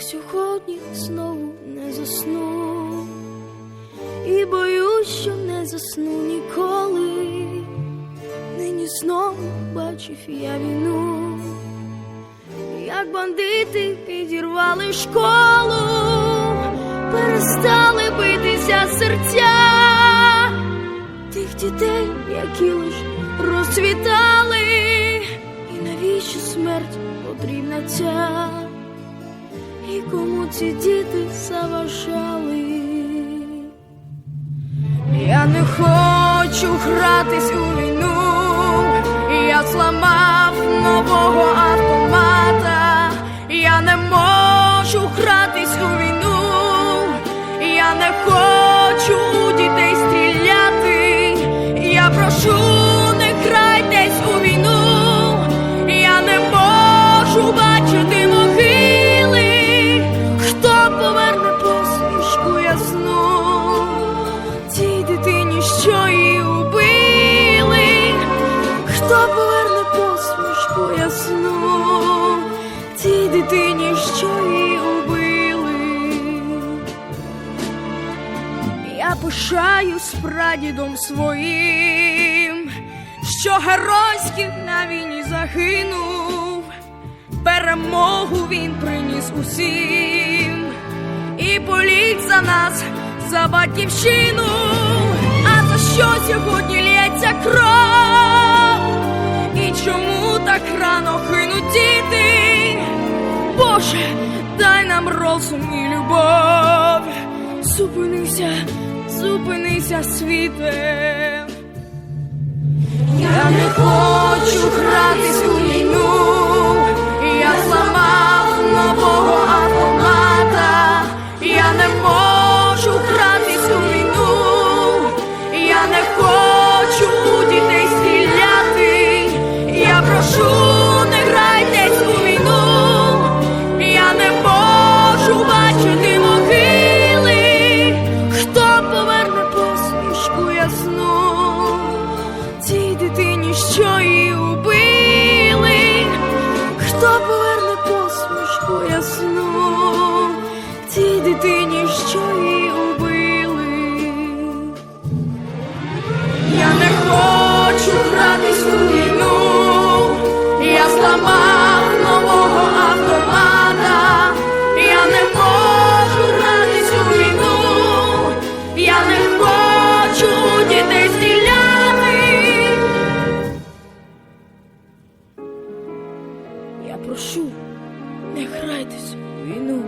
Сьогодні знову не засну і боюсь, що не засну ніколи. Знову бачив я війну, як бандити підірвали школу, перестали битися серця тих дітей, які лиш розцвітали, і навіщо смерть потрібна ця? І кому ці діти заважали? Я не хочу гратись у війну, я зламав нового автомата, я не можу гратись у війну, я не хочу дітей стріляти, я прошу, пишаюсь прадідом своїм, що геройськи на війні загинув, перемогу він приніс усім і поліг за нас, за батьківщину. А за що сьогодні лється кров? І чому так рано гинуть діти? Боже, дай нам розум і любов. Зупинися, зупинися, світе. Я не хочу гратись у війну, Я прошу, не грайтесь у війну.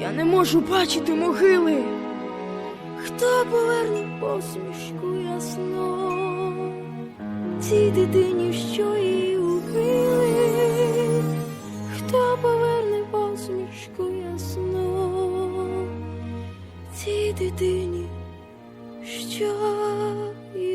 Я не можу бачити могили. Хто поверне посмішку ясно цій дитині, що її убили? Хто поверне посмішку ясно цій дитині, що її